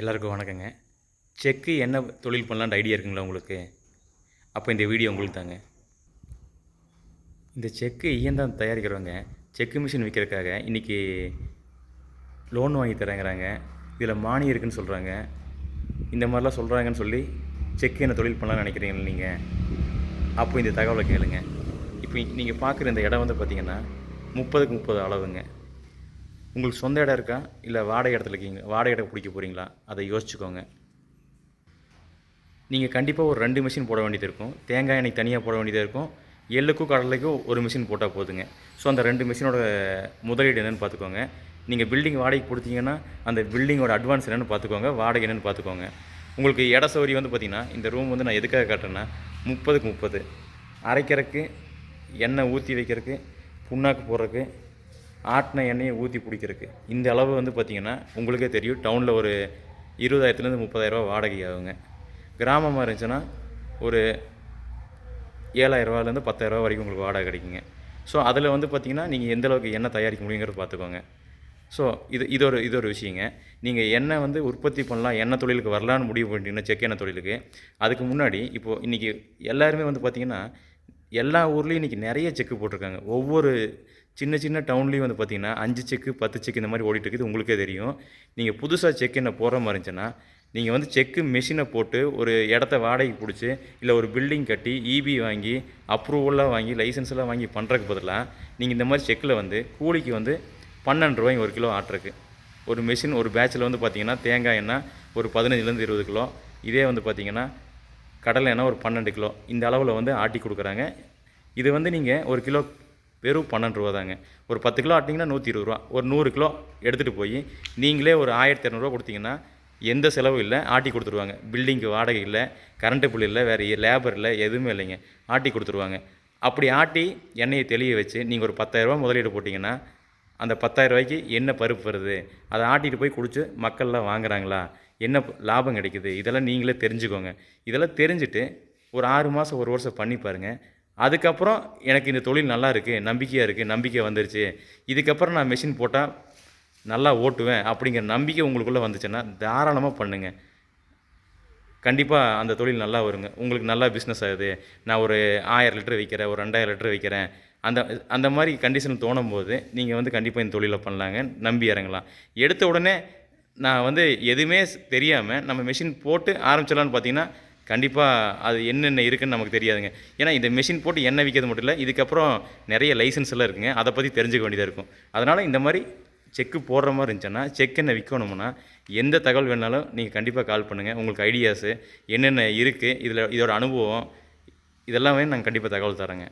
எல்லாருக்கும் வணக்கங்க. செக்கு என்ன தொழில் பண்ணலான்ற ஐடியா இருக்குங்களா உங்களுக்கு? அப்போ இந்த வீடியோ உங்களுக்கு தாங்க. இந்த செக்கு இயந்திரம் தயாரிக்கிறவங்க? செக்கு மிஷின் விற்கிறதுக்காக இன்றைக்கி லோன் வாங்கி தரேங்கிறாங்க இதில் மானியம் இருக்குன்னு சொல்கிறாங்க இந்த மாதிரிலாம் சொல்கிறாங்கன்னு சொல்லி செக்கு என்ன தொழில் பண்ணலாம்னு நினைக்கிறீங்களா நீங்கள் அப்போ இந்த தகவலை கேளுங்க. இப்போ நீங்கள் பார்க்குற இந்த இடம் வந்து பார்த்திங்கன்னா முப்பதுக்கு முப்பது அளவுங்க. உங்களுக்கு சொந்த இடம் இருக்கா? இல்லை வாடகை இடத்துல இருக்கீங்க வாடகை இடம் பிடிக்க போகிறீங்களா அதை யோசிச்சுக்கோங்க. நீங்கள் கண்டிப்பாக ஒரு ரெண்டு மிஷின் போட வேண்டியது இருக்கும். தேங்காய் எண்ணெய் தனியாக போட வேண்டியது இருக்கும். எள்ளுக்கும் கடலைக்கும் ஒரு மிஷின் போட்டால் போதுங்க. ஸோ அந்த ரெண்டு மிஷினோட முதலீடு என்னென்னு பார்த்துக்கோங்க. நீங்கள் பில்டிங் வாடகைக்கு கொடுத்தீங்கன்னா அந்த பில்டிங்கோட அட்வான்ஸ் என்னென்னு பார்த்துக்கோங்க. வாடகை என்னென்னு பார்த்துக்கோங்க. உங்களுக்கு இட சௌகரியம் வந்து பார்த்திங்கன்னா இந்த ரூம் வந்து நான் எதுக்காக காட்டுறேன்னா முப்பதுக்கு முப்பது. அரைக்கிறதுக்கு எண்ணெய் ஊற்றி வைக்கிறதுக்கு புண்ணாக்கு போடுறதுக்கு ஆட்டின எண்ணெயை ஊற்றி பிடிக்கிறதுக்கு இந்த அளவு வந்து பார்த்திங்கன்னா உங்களுக்கே தெரியும் டவுனில் ஒரு இருபதாயிரத்துலேருந்து முப்பதாயிரரூபா வாடகை ஆகுங்க. கிராமமாக இருந்துச்சுன்னா ஒரு ஏழாயிரரூவாலேருந்து பத்தாயிரரூவா வரைக்கும் உங்களுக்கு வாடகை கிடைக்குங்க. ஸோ அதில் வந்து பார்த்திங்கன்னா நீங்கள் எந்தளவுக்கு எண்ணெய் தயாரிக்க முடியுங்கிறத பார்த்துக்கோங்க ஸோ இது இது ஒரு இது ஒரு விஷயங்க. நீங்கள் எண்ணெய் வந்து உற்பத்தி பண்ணலாம் எண்ணெய் தொழிலுக்கு வரலான்னு முடிவு பண்ணிட்டீங்கன்னா செக் எண்ணெய் தொழிலுக்கு. அதுக்கு முன்னாடி இப்போது இன்றைக்கி எல்லாருமே வந்து பார்த்திங்கன்னா எல்லா ஊர்லேயும் இன்றைக்கி நிறைய செக்கு போட்டிருக்காங்க. ஒவ்வொரு சின்ன சின்ன டவுன்லேயும் வந்து பார்த்திங்கன்னா அஞ்சு செக்கு பத்து செக்கு இந்த மாதிரி ஓடிட்டு இருக்குது உங்களுக்கே தெரியும். நீங்கள் புதுசாக செக் என்ன போடுற மாதிரி இருந்துச்சுன்னா நீங்கள் வந்து செக்கு மெஷினை போட்டு ஒரு இடத்த வாடகைக்கு பிடிச்சி இல்லை ஒரு பில்டிங் கட்டி இபி வாங்கி அப்ரூவலாக வாங்கி லைசன்ஸ்லாம் வாங்கி பண்ணுறதுக்கு பதிலாக நீங்கள் இந்த மாதிரி செக்கில் வந்து கூலிக்கு வந்து பன்னெண்டு ரூபாய்ங்க ஒரு கிலோ ஆட்டுறக்கு ஒரு மிஷின் ஒரு பேட்சில் வந்து பார்த்திங்கன்னா தேங்காய் எண்ணெய் ஒரு பதினஞ்சுலேருந்து இருபது கிலோ. இதே வந்து பார்த்திங்கன்னா கடலை எண்ணெய் ஒரு பன்னெண்டு கிலோ. இந்த அளவில் வந்து ஆட்டி கொடுக்குறாங்க. இது வந்து நீங்கள் ஒரு கிலோ வெறும் பன்னெண்டு ரூபா தாங்க. ஒரு பத்து கிலோ ஆட்டிங்கன்னா நூற்றி இருபது ரூபா. ஒரு நூறு கிலோ எடுத்துகிட்டு போய் நீங்களே ஒரு ஆயிரத்தி இரநூறுவா கொடுத்தீங்கன்னா எந்த செலவும் இல்லை. ஆட்டி கொடுத்துருவாங்க. பில்டிங்க்கு வாடகை இல்லை. கரண்ட்டு பில் இல்லை. வேறு லேபர் இல்லை. எதுவுமே இல்லைங்க. ஆட்டி கொடுத்துருவாங்க. அப்படி ஆட்டி எண்ணெயை தெளிய வச்சு நீங்கள் ஒரு பத்தாயிரரூபா முதலீடு போட்டிங்கன்னா அந்த பத்தாயிரம் ரூபாய்க்கு என்ன பருப்பு வருது? அதை ஆட்டிகிட்டு போய் குடிச்சு மக்கள்லாம் வாங்குறாங்களா? என்ன லாபம் கிடைக்குது? இதெல்லாம் நீங்களே தெரிஞ்சுக்கோங்க. இதெல்லாம் தெரிஞ்சுட்டு ஒரு ஆறு மாதம் ஒரு வருஷம் பண்ணி பாருங்கள் அதுக்கப்புறம் எனக்கு இந்த தொழில் நல்லா இருக்குது நம்பிக்கையாக இருக்குது நம்பிக்கை வந்துருச்சு. இதுக்கப்புறம் நான் மிஷின் போட்டால் நல்லா ஓட்டுவேன் அப்படிங்கிற நம்பிக்கை உங்களுக்குள்ளே வந்துச்சுன்னா தாராளமாக பண்ணுங்கள் கண்டிப்பாக அந்த தொழில் நல்லா வருங்க. உங்களுக்கு நல்லா பிஸ்னஸ் ஆகுது. நான் ஒரு ஆயிரம் லிட்டர் விற்கிறேன் ஒரு ரெண்டாயிரம் லிட்டர் விற்கிறேன் அந்த அந்த மாதிரி கண்டிஷன் தோணும் போது நீங்கள் வந்து கண்டிப்பாக இந்த தொழிலை பண்ணலாங்க. நம்பி இறங்கலாம். எடுத்த உடனே நான் வந்து எதுவுமே தெரியாமல் நம்ம மெஷின் போட்டு ஆரம்பிச்சிடலான்னு பார்த்தீங்கன்னா கண்டிப்பாக அது என்னென்ன இருக்குதுன்னு நமக்கு தெரியாதுங்க. ஏன்னா இந்த மெஷின் போட்டு எண்ணெய் விற்கிறது மட்டும் இல்லை இதுக்கப்புறம் நிறைய லைசன்ஸ் எல்லாம் இருக்குங்க. அதை பற்றி தெரிஞ்சுக்க வேண்டியதாக இருக்கும். அதனால் இந்த மாதிரி செக்கு போடுற மாதிரி இருந்துச்சுன்னா செக் என்ன விற்கணும்னா எந்த தகவல் வேணாலும் நீங்கள் கண்டிப்பாக கால் பண்ணுங்கள் உங்களுக்கு ஐடியாஸு என்னென்ன இருக்குது இதில் இதோட அனுபவம் இதெல்லாமே நாங்கள் கண்டிப்பாக தகவல் தரேங்க